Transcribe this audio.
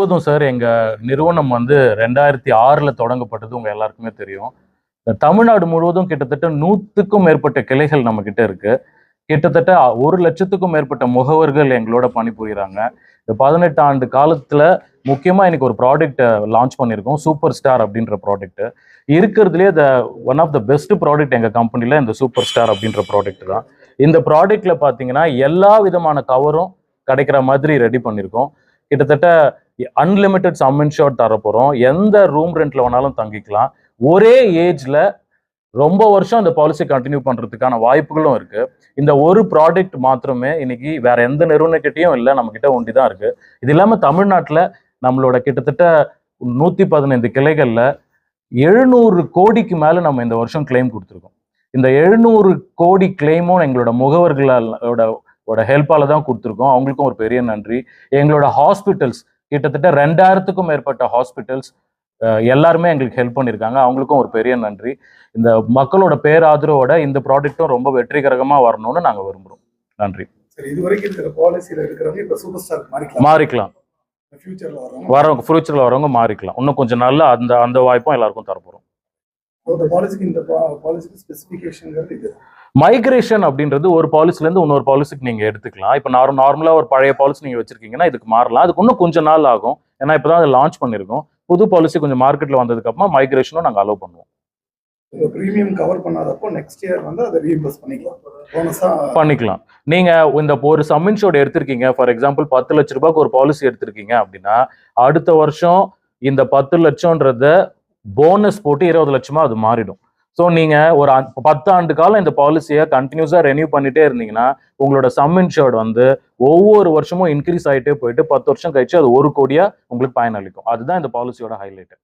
முழுவதும் சார் எங்கள் நிறுவனம் வந்து ரெண்டாயிரத்தி ஆறில் தொடங்கப்பட்டது உங்கள் எல்லாருக்குமே தெரியும். தமிழ்நாடு முழுவதும் கிட்டத்தட்ட நூற்றுக்கும் மேற்பட்ட கிளைகள் நம்மக்கிட்ட இருக்குது கிட்டத்தட்ட ஒரு லட்சத்துக்கும் மேற்பட்ட முகவர்கள் எங்களோட பணிபுரிகிறாங்க இந்த பதினெட்டு ஆண்டு காலத்தில் முக்கியமாக இன்னைக்கு ஒரு ப்ராடக்ட்டை லான்ச் பண்ணியிருக்கோம். சூப்பர் ஸ்டார் அப்படின்ற ப்ராடக்ட்டு. இருக்கிறதுலே the one of the best product எங்கள் கம்பெனியில் இந்த சூப்பர் ஸ்டார் அப்படின்ற ப்ராடக்ட் தான். இந்த ப்ராடக்ட்டில் பார்த்தீங்கன்னா எல்லா விதமான கவரும் கிடைக்கிற மாதிரி ரெடி பண்ணியிருக்கோம். கிட்டத்தட்ட அன்லிமிட்டெட் சம் ஷாட் தர போறோம் எந்த ரூம் ரெண்ட்ல வேணாலும் தங்கிக்கலாம். ஒரே ஏஜ்ல ரொம்ப வருஷம் அந்த பாலிசி கண்டினியூ பண்றதுக்கான வாய்ப்புகளும் இருக்கு. இந்த ஒரு ப்ராடக்ட் மாத்திரமே இன்னைக்கு வேற எந்த நிறுவனக்கிட்டையும் இல்லை நம்ம கிட்ட ஒண்டி தான் இருக்கு. இது இல்லாம தமிழ்நாட்டில் நம்மளோட கிட்டத்தட்ட நூத்தி பதினைந்து கிளைகள்ல எழுநூறு கோடிக்கு மேல நம்ம இந்த வருஷம் கிளைம் கொடுத்துருக்கோம். இந்த எழுநூறு கோடி கிளைமும் எங்களோட முகவர்களோட ஓட ஹெல்ப்பால தான் கொடுத்துருக்கோம். அவங்களுக்கும் ஒரு பெரிய நன்றி. எங்களோட ஹாஸ்பிட்டல்ஸ் கிட்டத்தட்ட ரெண்டாயிரத்துக்கும் மேற்பட்ட ஹாஸ்பிட்டல்ஸ் எல்லாருமே எங்களுக்கு ஹெல்ப் பண்ணியிருக்காங்க. அவங்களுக்கும் ஒரு பெரிய நன்றி. இந்த மக்களோட பேராதரவோட இந்த ப்ராடக்ட்டும் ரொம்ப வெற்றிகரமா வரணும்னு நாங்க விரும்புறோம். நன்றி. மாறிக்கலாம்? ஃபியூச்சர்ல வரவங்க ஃபியூச்சர்ல வரவங்க மாறிக்கலாம். இன்னும் கொஞ்சம் நாள்ல அந்த அந்த வாய்ப்பும் எல்லாருக்கும் தரப்போறோம். இந்த பாலிசிக்கு இந்த பாலிசிக்கு ஸ்பெசிஃபிகேஷன்ங்கிறது இது மைக்ரேஷன் அப்படின்றது ஒரு பாலிசில இருந்து இன்னொரு பாலிசிக்கு நீங்க எடுத்துக்கலாம். இப்போ நார் நார்மலா ஒரு பழைய பாலிசி நீங்க வச்சிருக்கீங்கன்னா இதுக்கு மாறலாம். அதுக்கு இன்னும் கொஞ்சம் நாள் ஆகும். ஏன்னா இப்பதான் அதை லான்ச் பண்ணிருக்கோம். புது பாலிசி கொஞ்சம் மார்க்கெட்ல வந்ததுக்கு அப்புறமா மைக்ரேஷனும் நாங்க அலோவ் பண்ணுவோம். ப்ரீமியம் கவர் பண்ணாதப்போ நெக்ஸ்ட் இயர் வந்து அதை ரீஇம்பர்ஸ் பண்ணிக்கலாம். போனஸா பண்ணிக்கலாம். நீங்க இந்த ஒரு சம்மின்ஷோட எடுத்திருக்கீங்க. ஃபார் எக்ஸாம்பிள் பத்து லட்ச ரூபாய்க்கு ஒரு பாலிசி எடுத்திருக்கீங்க அப்படின்னா அடுத்த வருஷம் இந்த பத்து லட்சம்ன்றத போனஸ் போட்டு இருபது லட்சமா அது மாறிடும். ஸோ நீங்கள் ஒரு அ- பத்து ஆண்டு காலம் இந்த பாலிசியை கண்டினியூஸாக ரெனியூ பண்ணிட்டே இருந்தீங்கன்னா உங்களோட சம் இன்ஷோர்டு வந்து ஒவ்வொரு வருஷமும் இன்க்ரீஸ் ஆகிட்டே போயிட்டு பத்து வருஷம் கழிச்சு அது ஒரு கோடியாக உங்களுக்கு பயனளிக்கும். அதுதான் இந்த பாலிசியோட ஹைலைட்